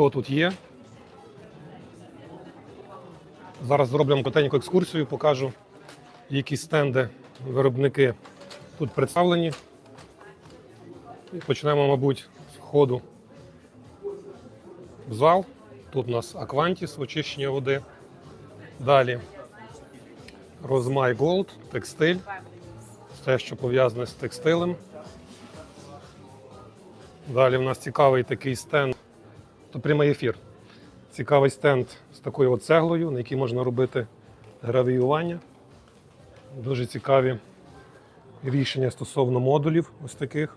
хто тут є. Зараз зроблю коротеньку екскурсію, покажу, які стенди виробники тут представлені. І почнемо, мабуть, з входу в зал. Тут у нас Аквантіс, очищення води. Далі Розмай Голд, текстиль. Те, що пов'язане з текстилем. Далі в нас цікавий такий стенд. То прямий ефір. Цікавий стенд з такою от цеглою, на якій можна робити гравіювання. Дуже цікаві рішення стосовно модулів ось таких.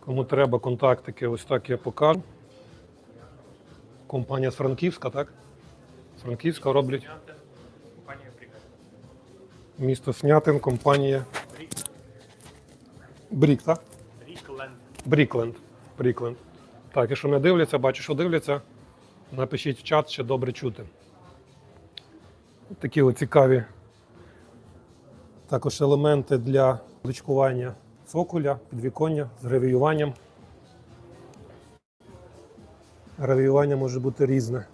Кому треба контактики, ось так я покажу. Компанія з Франківська, так? З Франківська роблять місто Снятин, компанія Брік, так? Рікленд. Брікленд. Брікленд. Так, якщо мене дивляться, бачу, що дивляться, напишіть в чат, ще добре чути. Такі цікаві також елементи для личкування цоколя, підвіконня з гравіюванням. Гравіювання може бути різне.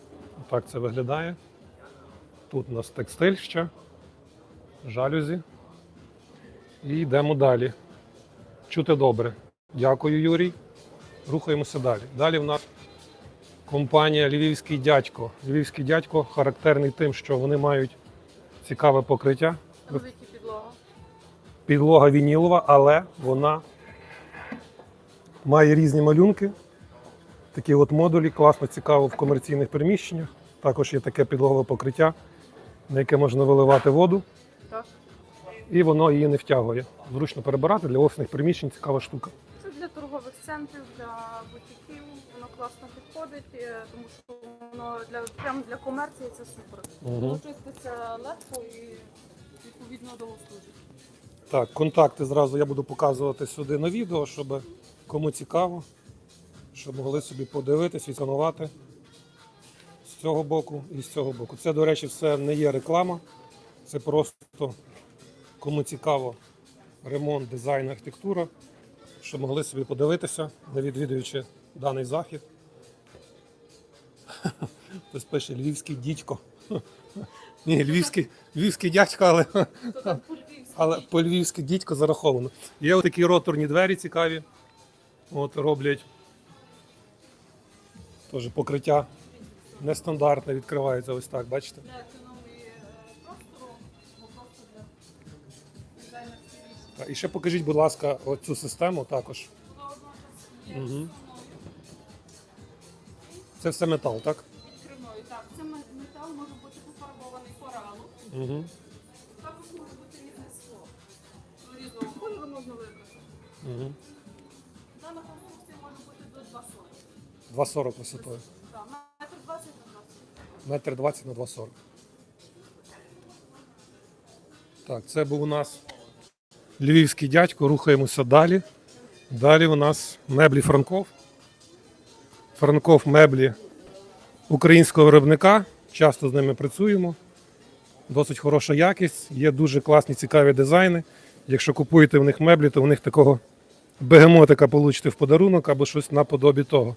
Так це виглядає. Тут у нас текстиль ще, жалюзі. І йдемо далі. Чути добре. Дякую, Юрій. Рухаємося далі. Далі в нас компанія Львівський дядько. Львівський дядько характерний тим, що вони мають цікаве покриття. Підлога. Підлога вінілова, але вона має різні малюнки. Такі от модулі, класно, цікаво в комерційних приміщеннях. Також є таке підлогове покриття, на яке можна виливати воду, Так. і воно її не втягує. Зручно перебирати для офісних приміщень цікава штука. Торгових центрів, для бутіків. Воно класно підходить, е, тому що воно для прямо для комерції це супер. Воно чиститься легко і відповідно довго служить. Так, контакти зразу я буду показувати сюди на відео, щоб кому цікаво, щоб могли собі подивитись, відсканувати з цього боку і з цього боку. Це, до речі, все не є реклама. Це просто кому цікаво ремонт, дизайн, архітектура, щоб могли собі подивитися, не відвідуючи даний захід. Хтось пише львівський дідько. Ні, львівський, львівський дядько, але але по-львівськи дідько зараховано. Є такі роторні двері цікаві. От роблять. Теж покриття нестандартне відкривається ось так, бачите? І ще покажіть, будь ласка, оцю систему також. Самою Це все метал, так? відкривною. Так, це метал може бути пофарбований коралу. Угу. Також може бути різне скло. Різного кольору можна вибрати. Угу. Дана конструкція може бути до 2,40. 2,40 висотою. Так, метр 20 на 20. Метр 20 на 2,40. Так, це був у нас львівський дядько. Рухаємося далі. Далі у нас меблі Франков. Франков меблі українського виробника. Часто з ними працюємо. Досить хороша якість, є дуже класні цікаві дизайни. Якщо купуєте в них меблі, то в них такого бегемотика получите в подарунок або щось наподобі того.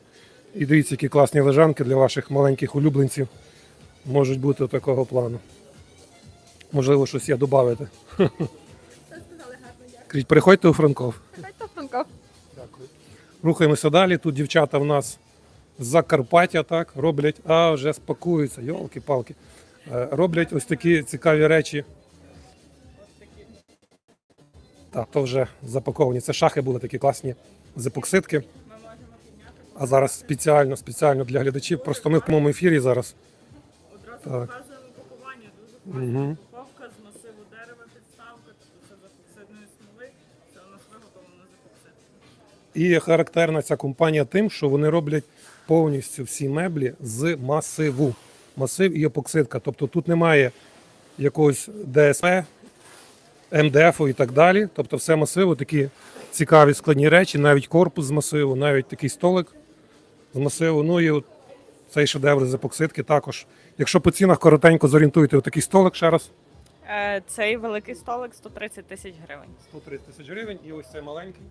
І дивіться, які класні лежанки для ваших маленьких улюбленців можуть бути такого плану. Можливо, щось є додати. Це сказали гарно, дякую. Кажіть, приходьте у Франков. Франков. Дякую. Рухаємося далі. Тут дівчата в нас з Закарпаття так, роблять, а вже спакуються, йолки-палки. Е, Роблять ось такі цікаві речі. Так, то вже запаковані. Це шахи були такі класні з епоксидки. А зараз спеціально, спеціально для глядачів. Просто ми в прямому ефірі зараз. Одразу Так. показуємо пакування. Дуже класна Угу. І характерна ця компанія тим, що вони роблять повністю всі меблі з масиву. Масив і епоксидка. Тобто тут немає якогось ДСП, МДФ і так далі. Тобто все масиво, такі цікаві складні речі, навіть корпус з масиву, навіть такий столик з масиву. Ну і от цей шедевр з епоксидки також. Якщо по цінах коротенько зорієнтуєте отакий столик ще раз. Е, Цей великий столик 130 тисяч гривень. 130 тисяч гривень і ось цей маленький.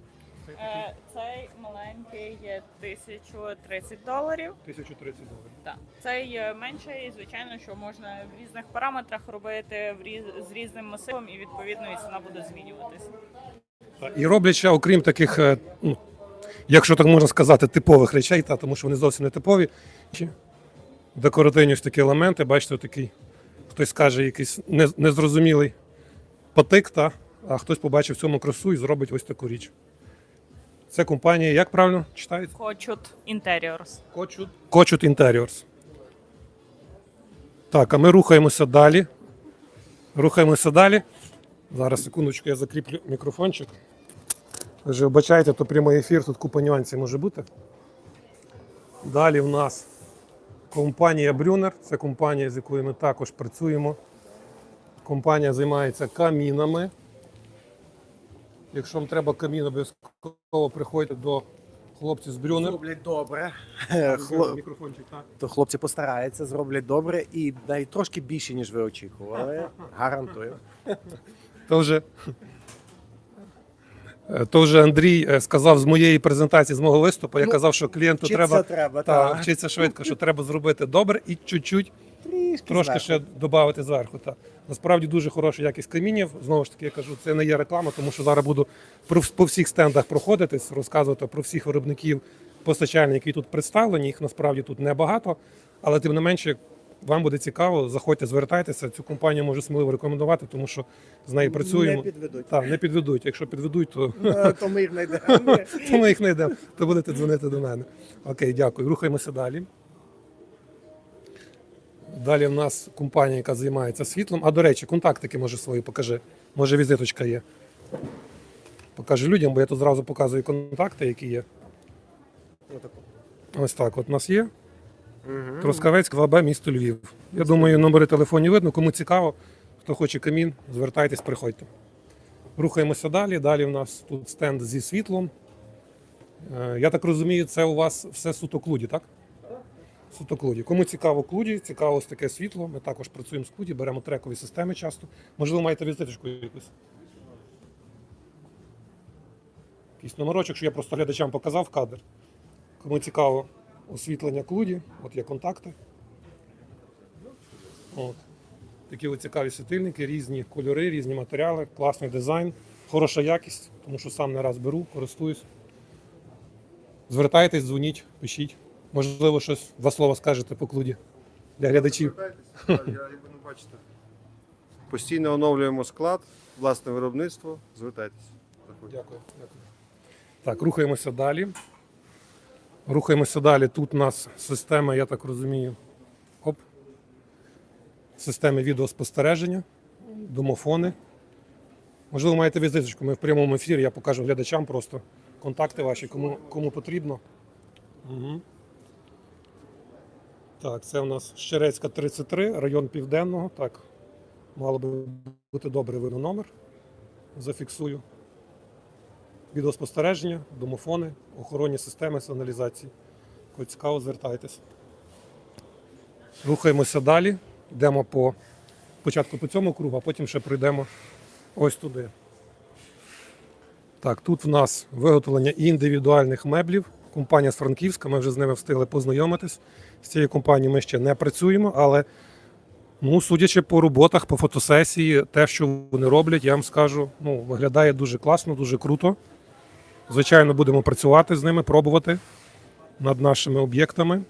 Е, Цей маленький є 1030 доларів. 1030 доларів. Так. Цей е, менший, звичайно, що можна в різних параметрах робити в різ... з різним масивом, і відповідно і ціна буде змінюватись. Та, І роблять ще, окрім таких, е, ну, якщо так можна сказати, типових речей, та, тому що вони зовсім не типові. Чи Декоративні ось такі елементи, бачите, такий, хтось скаже, якийсь не- незрозумілий потик, та, а хтось побачив в цьому красу і зробить ось таку річ. Це компанія, як правильно читається? Хочуть Interiors. Кочут. Кочут Interiors. Так, а ми рухаємося далі. Рухаємося далі. Зараз, секундочку, я закріплю мікрофончик. Ви вже вбачаєте, то прямий ефір, тут купа нюансів може бути. Далі в нас компанія Брюнер. Це компанія, з якою ми також працюємо. Компанія займається камінами. Якщо вам треба камін, обов'язково приходьте до хлопців з Брюнер. Зроблять добре. Хло- Мікрофончик, так. То хлопці постараються, зроблять добре і навіть трошки більше, ніж ви очікували. Гарантую. То вже, Е, то вже Андрій е, сказав з моєї презентації, з мого виступу. Я Ну, казав, що клієнту Вчитися треба треба, та, так. вчитися швидко, що треба зробити добре і чуть-чуть Трішки трошки зверху. ще додати зверху. Та. Насправді дуже хороша якість камінів. Знову ж таки, я кажу, це не є реклама, тому що зараз буду про- по всіх стендах проходитись, розказувати про всіх виробників, постачальників, які тут представлені. Їх насправді тут небагато, але тим не менше. Вам буде цікаво, заходьте, звертайтеся. Цю компанію можу сміливо рекомендувати, тому що з нею працюємо. Не підведуть. Так, не підведуть. Якщо підведуть, то, Ну, То ми їх знайдемо. то ми їх не йдемо, то будете дзвонити до мене. Окей, дякую. Рухаємося далі. Далі в нас компанія, яка займається світлом. А до речі, контактики може свої покажи. Може візиточка є. Покажи людям, бо я тут зразу показую контакти, які є. Ось так. От у нас є. Трускавець, 2Б, місто Львів. Я думаю, номери телефонів видно. Кому цікаво, хто хоче камін, звертайтесь, приходьте. Рухаємося далі. Далі в нас тут стенд зі світлом. Е, Я так розумію, це у вас все суто клуді, так? Суто клуді. Кому цікаво клуді, цікаво ось таке світло. Ми також працюємо з клуді, беремо трекові системи часто. Можливо, маєте візиточку якусь. Якийсь номерочок, що я просто глядачам показав кадр. Кому цікаво освітлення клуді, от є контакти. От. Такі от цікаві світильники, різні кольори, різні матеріали, класний дизайн, хороша якість, тому що сам не раз беру, користуюсь. Звертайтесь, дзвоніть, пишіть. Можливо, щось два слова скажете по клуді для глядачів. Я ну, бачите. Постійно оновлюємо склад, власне виробництво. Звертайтесь. Дякую. Дякую. Так, рухаємося далі. Рухаємося далі. Тут у нас система, я так розумію, оп, системи відеоспостереження, домофони. Можливо, маєте візиточку. Ми в прямому ефірі, я покажу глядачам просто контакти ваші, кому, кому потрібно. Угу. Так, це у нас Щерецька 33, район Південного. Так, мало би бути добре видно номер. Зафіксую відеоспостереження, домофони, охоронні системи сигналізації. Кого цікаво, звертайтеся. Рухаємося далі. Йдемо по спочатку по цьому кругу, а потім ще пройдемо ось туди. Так, тут в нас виготовлення індивідуальних меблів. Компанія з Франківська, ми вже з ними встигли познайомитись. З цією компанією ми ще не працюємо, але ну, судячи по роботах, по фотосесії, те, що вони роблять, я вам скажу, ну, виглядає дуже класно, дуже круто. Звичайно, будемо працювати з ними, пробувати над нашими об'єктами,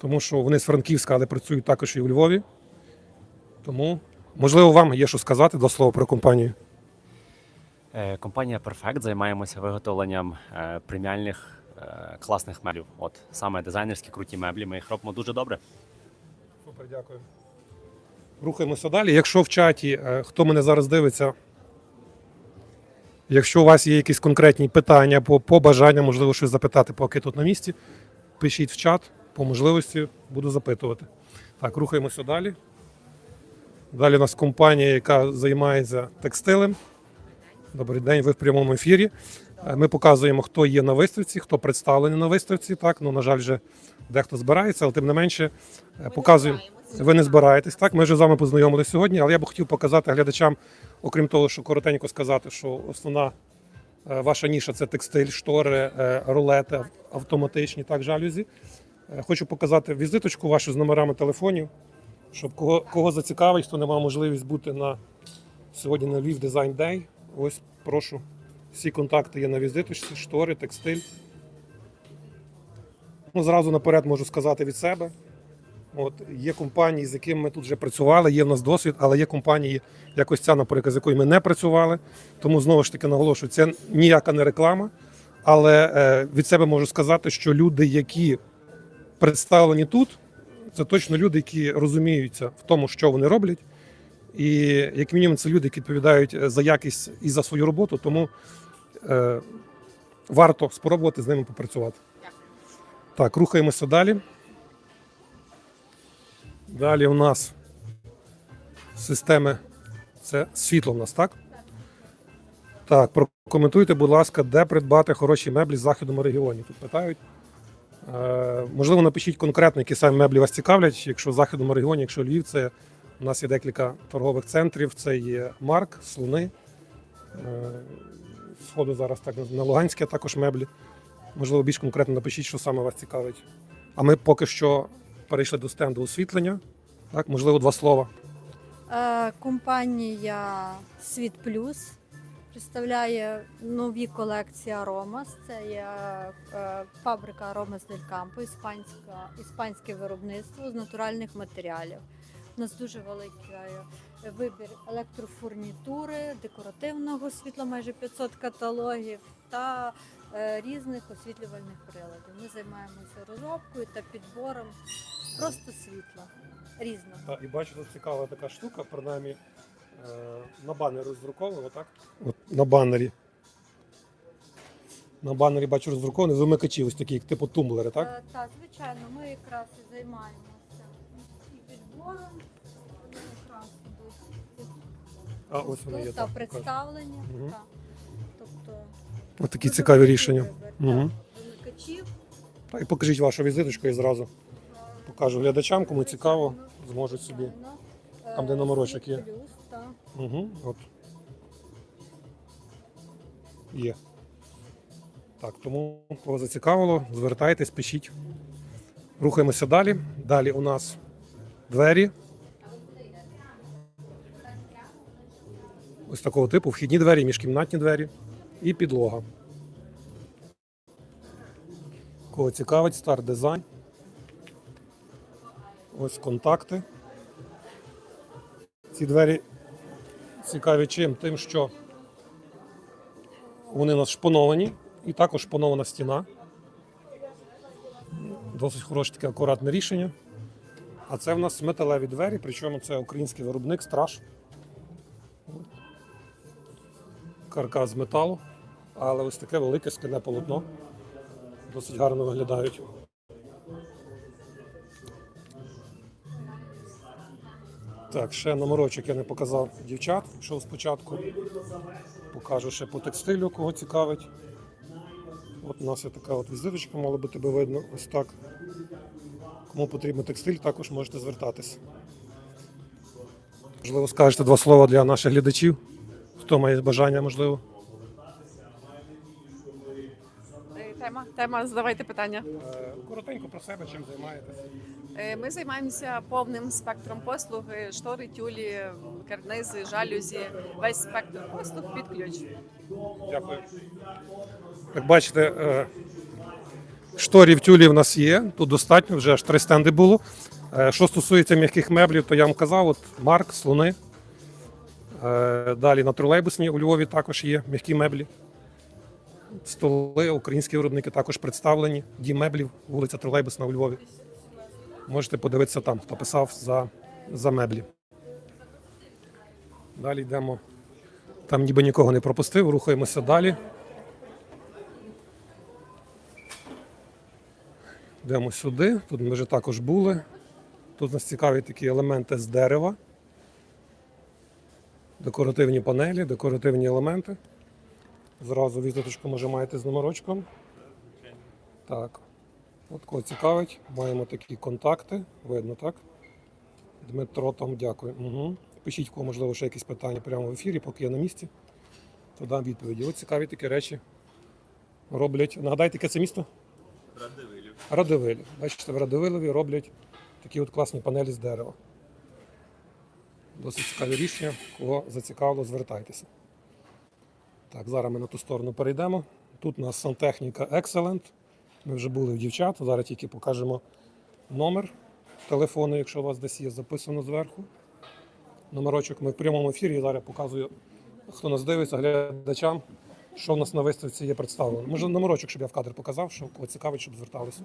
тому що вони з Франківська, але працюють також і у Львові. Тому, можливо, вам є що сказати до слова про компанію. Е, Компанія Perfect займаємося виготовленням е, преміальних класних меблів. От саме дизайнерські круті меблі. Ми їх робимо дуже добре. Супер, дякую. Рухаємося далі. Якщо в чаті, е, хто мене зараз дивиться, якщо у вас є якісь конкретні питання по, по бажанням, можливо, щось запитати, поки тут на місці, пишіть в чат, по можливості буду запитувати. Так, рухаємося далі. Далі у нас компанія, яка займається текстилем. Добрий день, ви в прямому ефірі. Ми показуємо, хто є на виставці, хто представлений на виставці. Так, ну, на жаль, вже дехто збирається, але тим не менше е, показуємо. Ви не збираєтесь, так? Ми вже з вами познайомилися сьогодні, але я б хотів показати глядачам, окрім того, що коротенько сказати, що основна Е, Ваша ніша це текстиль, штори, е, рулети автоматичні, так, жалюзі. Хочу показати візиточку вашу з номерами телефонів, щоб кого, кого зацікавить, хто не мав можливість бути на сьогодні на Львів Дизайн Дей. Ось прошу. Всі контакти є на візиточці, штори, текстиль. Ну, зразу наперед можу сказати від себе. От, є компанії, з якими ми тут вже працювали, є в нас досвід, але є компанії, як ось ця, наприклад, з якою ми не працювали. Тому знову ж таки наголошую, це ніяка не реклама. Але е, від себе можу сказати, що люди, які представлені тут, це точно люди, які розуміються в тому, що вони роблять. І як мінімум, це люди, які відповідають е, за якість і за свою роботу, тому е, варто спробувати з ними попрацювати. Так, рухаємося далі. Далі у нас системи. Це світло у нас, так? Так, прокоментуйте, будь ласка, де придбати хороші меблі з західному регіоні. Тут питають. Е, можливо, напишіть конкретно, які саме меблі вас цікавлять. Якщо в західному регіоні, якщо Львів, це у нас є декілька торгових центрів. Це є Марк, Слони. Е, сходу зараз так на Луганське також меблі. Можливо, більш конкретно напишіть, що саме вас цікавить. А ми поки що перейшли до стенду освітлення. Так, можливо, два слова. Е, Компанія Світ Плюс представляє нові колекції Аромас. Це є е, фабрика Аромас Дель Кампо, іспанське виробництво з натуральних матеріалів. У нас дуже великий е, вибір електрофурнітури, декоративного світла, майже 500 каталогів та е, різних освітлювальних приладів. Ми займаємося розробкою та підбором просто світла різного. Та, і бачу, тут цікава така штука, принаймні е, на банері роздруковано, так? От на банері. На банері бачу роздруковано вимикачі, ось такі, як типу тумблери, так? Е, Так, звичайно, ми якраз і займаємося А ось вони є. тут, Так, представлення. Мгм. так. Тобто Ось такі дуже цікаві великий рішення. вибір, так, Мгм. Вимикачів. Та, і покажіть вашу візиточку і зразу покажу глядачам, кому цікаво, зможуть собі. Звичайно. Е, Там, де номерочок є. Плюс, так. Угу, от. Є. Так, тому кого зацікавило, звертайтесь, пишіть. Рухаємося далі. Далі у нас двері. Ось такого типу: вхідні двері, міжкімнатні двері і підлога. Кого цікавить, стар дизайн. Ось контакти. Ці двері цікаві чим? Тим, що вони у нас шпоновані, і також шпонована стіна. Досить хороше таке акуратне рішення. А це в нас металеві двері, причому це український виробник страж. Каркас з металу, але ось таке велике скляне полотно. Досить гарно виглядають. Так, ще номерочок я не показав дівчат, йшов спочатку. Покажу ще по текстилю, кого цікавить. От у нас є така от візиточка, мало би тебе видно ось так. Кому потрібен текстиль, також можете звертатись. Можливо, скажете два слова для наших глядачів. Хто має бажання, можливо. Е, Тема, тема, задавайте питання. Е, Коротенько про себе, чим займаєтесь. Е, Ми займаємося повним спектром послуг: штори, тюлі, карнизи, жалюзі, весь спектр послуг під ключ. Дякую. Як бачите, шторів тюлі в нас є. Тут достатньо, вже аж три стенди було. Е, Що стосується м'яких меблів, то я вам казав, от Марк, слони. Е, Далі на тролейбусні у Львові також є м'які меблі. Столи, українські виробники також представлені. Дім меблів, вулиця Тролейбусна у Львові. Можете подивитися там, хто писав за, за меблі. Далі йдемо. Там ніби нікого не пропустив, рухаємося далі. Йдемо сюди. Тут ми вже також були. Тут нас цікаві такі елементи з дерева. Декоративні панелі, декоративні елементи. Зразу візиточку маєте з номерочком. Так. От кого цікавить, маємо такі контакти. Видно, так? Дмитро, там дякую. Угу. Пишіть, кого можливо ще якісь питання прямо в ефірі, поки я на місці. то дам відповіді. Ось цікаві такі речі роблять. Нагадайте, яке це місто? Радивилів. Радивилі. Бачите, в Радивилові роблять такі от класні панелі з дерева. Досить цікаві рішення. Кого зацікавило, звертайтеся. Так, зараз ми на ту сторону перейдемо. Тут у нас сантехніка Excellent. Ми вже були в дівчат. Зараз тільки покажемо номер телефону, якщо у вас десь є записано зверху. Номерочок ми в прямому ефірі. Зараз показую, хто нас дивиться, глядачам, що в нас на виставці є представлено. Може, номерочок, щоб я в кадр показав, що кого цікавить, щоб зверталися.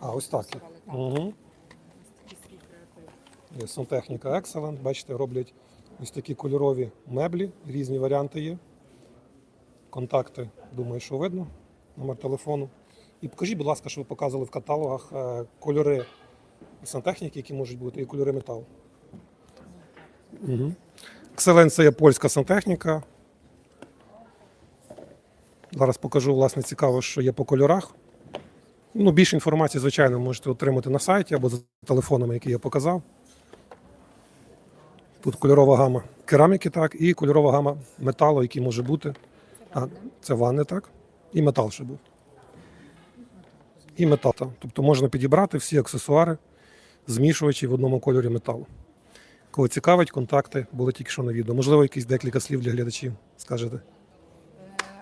А, ось так. Угу. Є сантехніка Excellent. Бачите, роблять ось такі кольорові меблі, різні варіанти є. Контакти, думаю, що видно. Номер телефону. І покажіть, будь ласка, що ви показували в каталогах е, кольори сантехніки, які можуть бути, і кольори металу. Угу. Є польська сантехніка. Зараз покажу, власне, цікаво, що є по кольорах. Ну, більше інформації, звичайно, можете отримати на сайті або за телефонами, які я показав. Тут кольорова гама кераміки, так, і кольорова гама металу, який може бути. А, це ванни, так. І метал ще був. І метал. Тобто можна підібрати всі аксесуари, змішувачі в одному кольорі металу. Кого цікавить, контакти були тільки що на відео. Можливо, якісь декілька слів для глядачів скажете.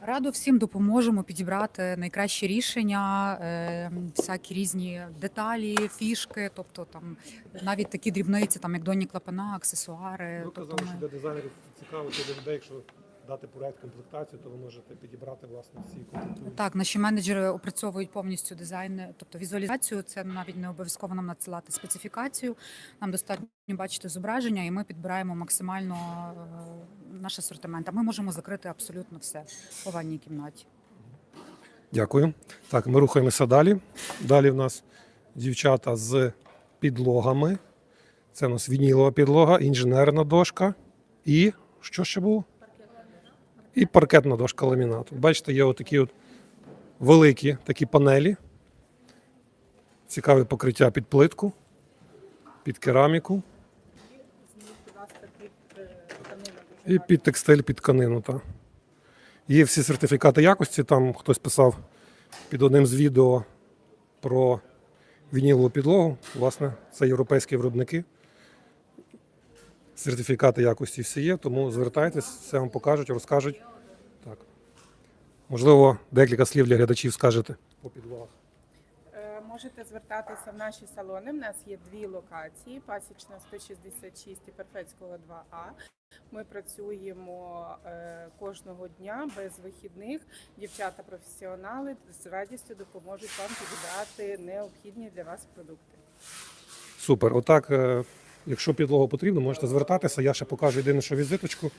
Радо всім допоможемо підібрати найкращі рішення, е, всякі різні деталі, фішки, тобто там навіть такі дрібниці, там як донні клапана, аксесуари. Ви тобто казали, ми- що для дизайнерів цікаво, для людей, якщо дати проект комплектацію, то ви можете підібрати власне всі комплектуючі. Так, наші менеджери опрацьовують повністю дизайн, тобто візуалізацію. Це навіть не обов'язково нам надсилати специфікацію. Нам достатньо бачити зображення, і ми підбираємо максимально е, наш асортимент. А ми можемо закрити абсолютно все у ванній кімнаті. Дякую. Так, ми рухаємося далі. Далі в нас дівчата з підлогами. Це у нас вінілова підлога, інженерна дошка і що ще було? І паркетна дошка ламінату. Бачите, є отакі от великі такі панелі. Цікаве покриття під плитку, під кераміку. І під текстиль, під тканину. Та. Є всі сертифікати якості. Там хтось писав під одним з відео про вінілову підлогу. Власне, це європейські виробники. Сертифікати якості всі є, тому звертайтесь, все вам покажуть, розкажуть. Так. Можливо, декілька слів для глядачів скажете по підлогах. Е, Можете звертатися в наші салони. У нас є дві локації: Пасічна 166 і Перфецького 2А. Ми працюємо е, кожного дня без вихідних. Дівчата професіонали з радістю допоможуть вам підібрати необхідні для вас продукти. Супер. Отак, е, якщо підлога потрібна, можете звертатися. Я ще покажу єдину що візиточку.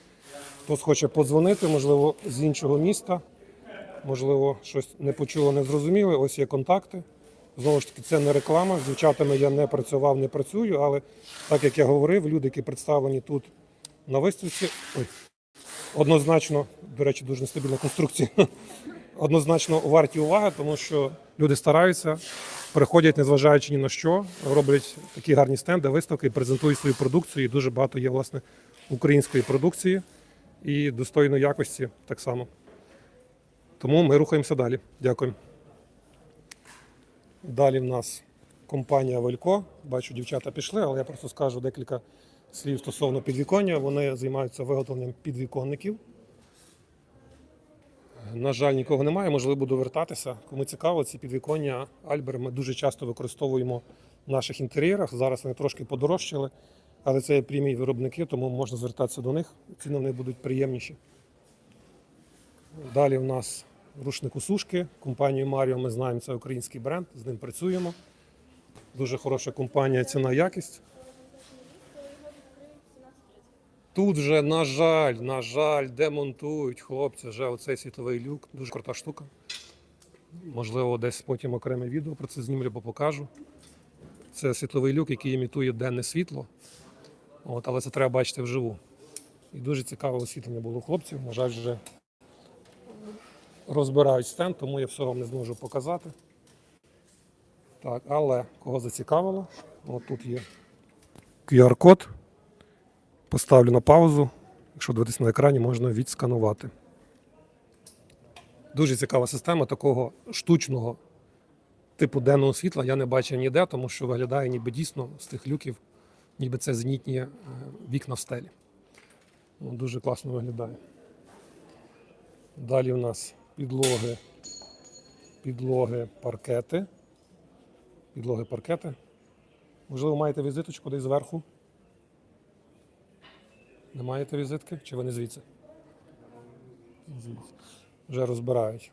Хтось хоче подзвонити, можливо, з іншого міста, можливо, щось не почуло, не зрозуміли. Ось є контакти. Знову ж таки, це не реклама. З дівчатами я не працював, не працюю, але так як я говорив, люди, які представлені тут на виставці, ой, однозначно, до речі, дуже нестабільна конструкція. Однозначно варті уваги, тому що люди стараються, приходять, незважаючи ні на що, роблять такі гарні стенди, виставки, презентують свою продукцію. І дуже багато є власне української продукції і достойної якості так само. Тому ми рухаємося далі. Дякую. Далі в нас компанія Велько. Бачу, дівчата пішли, але я просто скажу декілька слів стосовно підвіконня. Вони займаються виготовленням підвіконників. На жаль, нікого немає, можливо, буду вертатися. Кому цікаво, ці підвіконня Альбер ми дуже часто використовуємо в наших інтер'єрах. Зараз вони трошки подорожчали, але це є прямі виробники, тому можна звертатися до них. Ціни в них будуть приємніші. Далі в нас рушник у сушки. Компанію Маріо ми знаємо, це український бренд, з ним працюємо. Дуже хороша компанія, ціна, якість. Тут вже, на жаль, на жаль, демонтують хлопці вже оцей світловий люк. Дуже крута штука. Можливо, десь потім окреме відео про це знімлю, бо покажу. Це світловий люк, який імітує денне світло. От, але це треба бачити вживу. І дуже цікаве освітлення було у хлопців. На жаль, вже розбирають стенд, тому я всього вам не зможу показати. Так, але кого зацікавило, от тут є QR-код. Поставлю на паузу. Якщо дивитися на екрані, можна відсканувати. Дуже цікава система такого штучного типу денного світла я не бачив ніде, тому що виглядає ніби дійсно з тих люків, ніби це зенітні е, вікна в стелі. Ну, дуже класно виглядає. Далі в нас підлоги, підлоги, паркети. Підлоги, паркети. Можливо, маєте візиточку десь зверху? Не маєте візитки? Чи вони звідси? Звідси. Вже розбирають.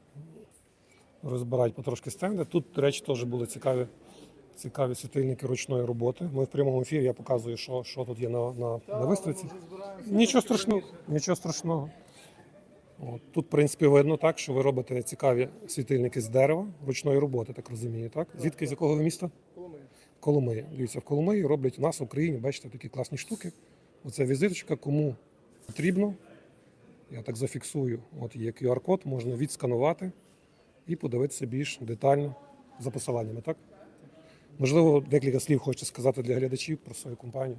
Розбирають потрошки стенди. Тут, до речі, теж були цікаві, цікаві світильники ручної роботи. Ми в прямому ефірі я показую, що, що тут є на, на, на виставці. Нічого страшного. Нічого страшного. От, тут, в принципі, видно так, що ви робите цікаві світильники з дерева ручної роботи, так розумію, так? Звідки з якого ви міста? Коломия. Коломия. Дивіться, в Коломиї роблять у нас в Україні, бачите, такі класні штуки. Оце візиточка, кому потрібно. Я так зафіксую. От є QR-код, можна відсканувати і подивитися більш детально за посиланнями, так? Можливо, декілька слів хочете сказати для глядачів про свою компанію.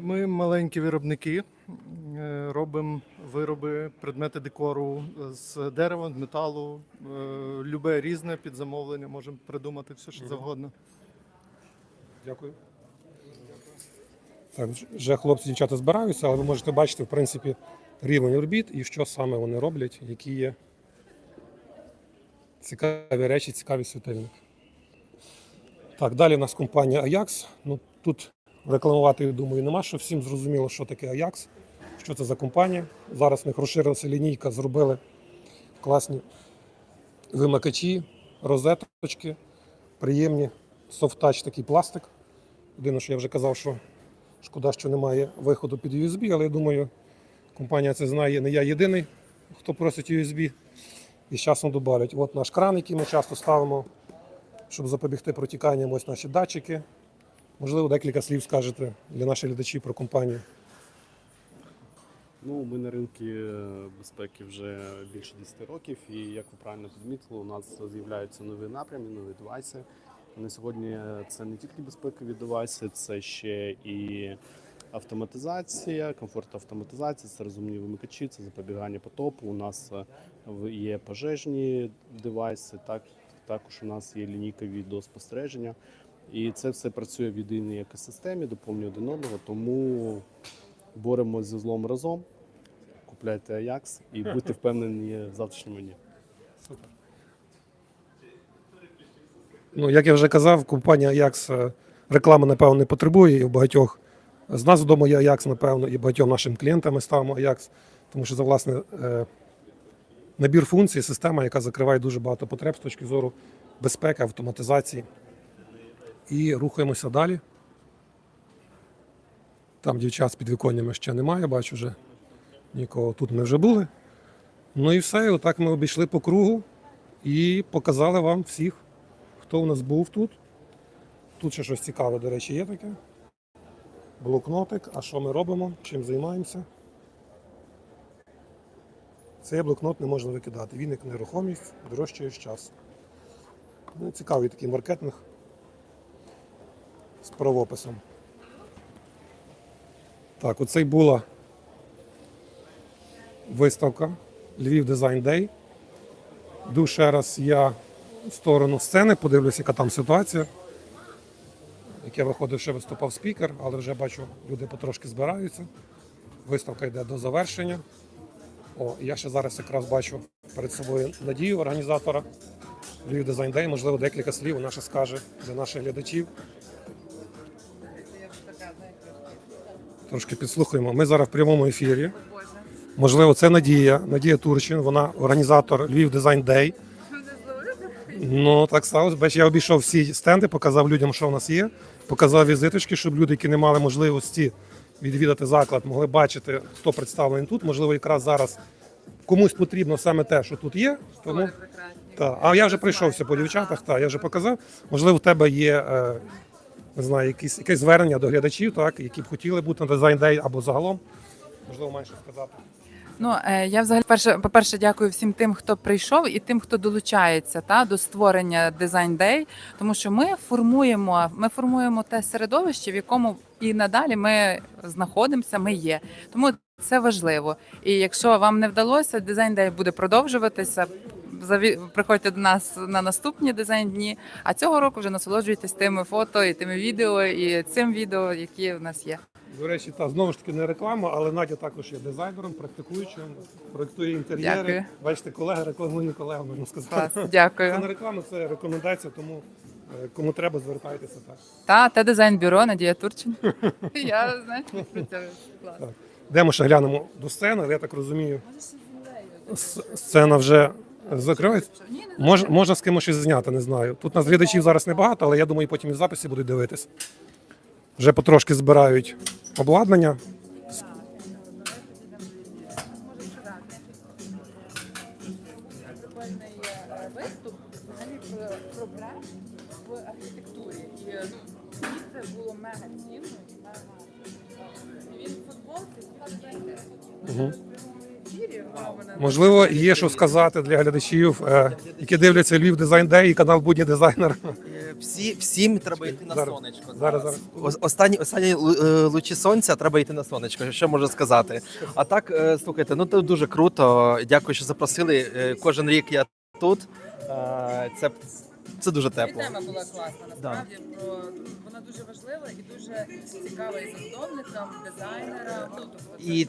Ми маленькі виробники, е, робимо вироби, предмети декору з дерева, металу, е, любе різне під замовлення, можемо придумати все, що завгодно. Дякую. Так, вже хлопці, дівчата збираються, але ви можете бачити, в принципі, рівень робіт і що саме вони роблять, які є цікаві речі, цікаві світильники. Так, далі у нас компанія Ajax. Ну, тут рекламувати, думаю, нема, що всім зрозуміло, що таке Ajax, що це за компанія. Зараз в них розширилася лінійка, зробили класні вимикачі, розеточки, приємні софт-тач такий пластик. Єдине, що я вже казав, що шкода, що немає виходу під USB, але я думаю, компанія це знає, не я єдиний, хто просить USB. І з часом добавлять. От наш кран, який ми часто ставимо, щоб запобігти протіканням, ось наші датчики. Можливо, декілька слів скажете для наших глядачів про компанію. Ну, ми на ринку безпеки вже більше 10 років, і як ви правильно підмітили, у нас з'являються нові напрями, нові девайси. На сьогодні це не тільки безпекові девайси, це ще і автоматизація, комфорт автоматизації, це розумні вимикачі, це запобігання потопу. У нас е, є пожежні девайси, так, також у нас є лінійка відеоспостереження. І це все працює в єдиній екосистемі, доповнює один одного, тому боремося зі злом разом. Купляйте Ajax і будьте впевнені в завтрашньому дні. Ну, як я вже казав, компанія Ajax е, реклами, напевно, не потребує. І у багатьох з нас вдома є Ajax, напевно, і багатьом нашим клієнтам ми ставимо Ajax, тому що це, власне, е, набір функцій, система, яка закриває дуже багато потреб з точки зору безпеки, автоматизації. І рухаємося далі. Там дівчат з підвіконнями ще немає, бачу вже нікого. Тут ми вже були. Ну і все, і отак ми обійшли по кругу і показали вам всіх, хто у нас був тут. Тут ще щось цікаве, до речі, є таке. Блокнотик. А що ми робимо? Чим займаємося? Цей блокнот не можна викидати. Він як нерухомість дорожчає з часу. Ну, цікавий такий маркетинг з правописом. Так, оце й була виставка Львів Дизайн Дей. Ще раз я сторону сцени, подивлюся, яка там ситуація. Як я виходив, ще виступав спікер, але вже бачу, люди потрошки збираються. Виставка йде до завершення. О, я ще зараз якраз бачу перед собою надію організатора Львів Дизайн Дей. Можливо, декілька слів вона ще скаже для наших глядачів. Трошки підслухаємо. Ми зараз в прямому ефірі. Можливо, це Надія, Надія Турчин, вона організатор Львів Дизайн Дей. Ну, так сталося. Бач, я обійшов всі стенди, показав людям, що в нас є, показав візиточки, щоб люди, які не мали можливості відвідати заклад, могли бачити, хто представлений тут. Можливо, якраз зараз комусь потрібно саме те, що тут є. Тому... Так. А я вже прийшовся по дівчатах, так, я вже показав. Можливо, в тебе є е, не знаю, якісь, якесь звернення до глядачів, так, які б хотіли бути на дизайн дей або загалом. Можливо, маєш сказати. Ну е, я взагалі перше, по-перше, дякую всім тим, хто прийшов, і тим, хто долучається та до створення дизайн дей, тому що ми формуємо, ми формуємо те середовище, в якому і надалі ми знаходимося, ми є. Тому це важливо. І якщо вам не вдалося, дизайн дей буде продовжуватися. Заві- Приходьте до нас на наступні дизайн дні. А цього року вже насолоджуйтесь тими фото і тими відео, і цим відео, які в нас є. До речі, та знову ж таки не реклама, але Надя також є дизайнером, практикуючим, проектує інтер'єри. Дякую. Бачите, колега рекламує колега, можна сказати. Клас, дякую. Це не реклама, це рекомендація, тому е, кому треба, звертайтеся так. Та те дизайн бюро Надія Турчин. Я знаєш, про це клас. Так. Йдемо ще глянемо до сцени, але я так розумію. с- Сцена вже закриється. Мож, можна з кимось щось зняти, не знаю. Тут нас глядачів зараз небагато, але я думаю, потім і в записі будуть дивитись. Вже потрошки збирають обладнання. Виступ взагалі про, бренд в архітектурі. І було мега і мега. Він в Можливо, є що сказати для глядачів, е, які дивляться Львів Дизайн Дей і канал Будні Дизайнер. Всі, всім треба йти на Зараз, сонечко. зараз, зараз. Ос- Останні, останні е, лучі сонця треба йти на сонечко. Що можу сказати? А так, е, слухайте, ну це дуже круто. Дякую, що запросили. Е, Кожен рік я тут. Е, Це, це дуже І тепло. тема була класна, насправді про вона дуже важлива і дуже цікава і засновникам, дизайнерам. Ну тобто І-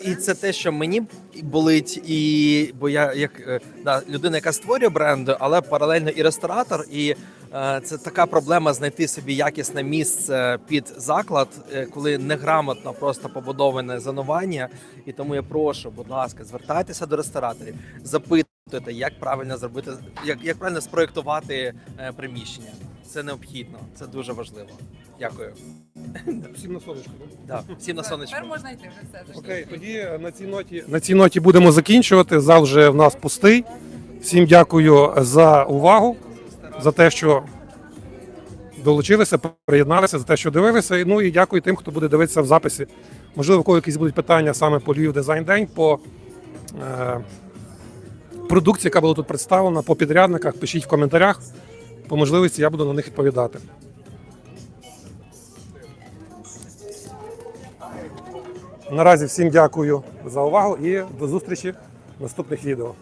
І це те, що мені болить, і бо я як е, да, людина, яка створює бренди, але паралельно і ресторатор. І е, це така проблема знайти собі якісне місце під заклад, е, коли неграмотно просто побудоване зонування. І тому я прошу, будь ласка, звертайтеся до рестораторів, запитуйте, як правильно зробити, як, як правильно спроектувати е, приміщення. Це необхідно, це дуже важливо. Дякую. Всім на сонечку. Да, всім на сонечко. Тепер можна йти вже все. Окей, тоді на цій ноті на цій ноті будемо закінчувати. Зал вже в нас пустий. Всім дякую за увагу, за те, що долучилися, приєдналися, за те, що дивилися. Ну і дякую тим, хто буде дивитися в записі. Можливо, у кого якісь будуть питання саме по Львів Дизайн День, по е, продукції, яка була тут представлена, по підрядниках. Пишіть в коментарях. По можливості я буду на них відповідати. Наразі всім дякую за увагу і до зустрічі в наступних відео.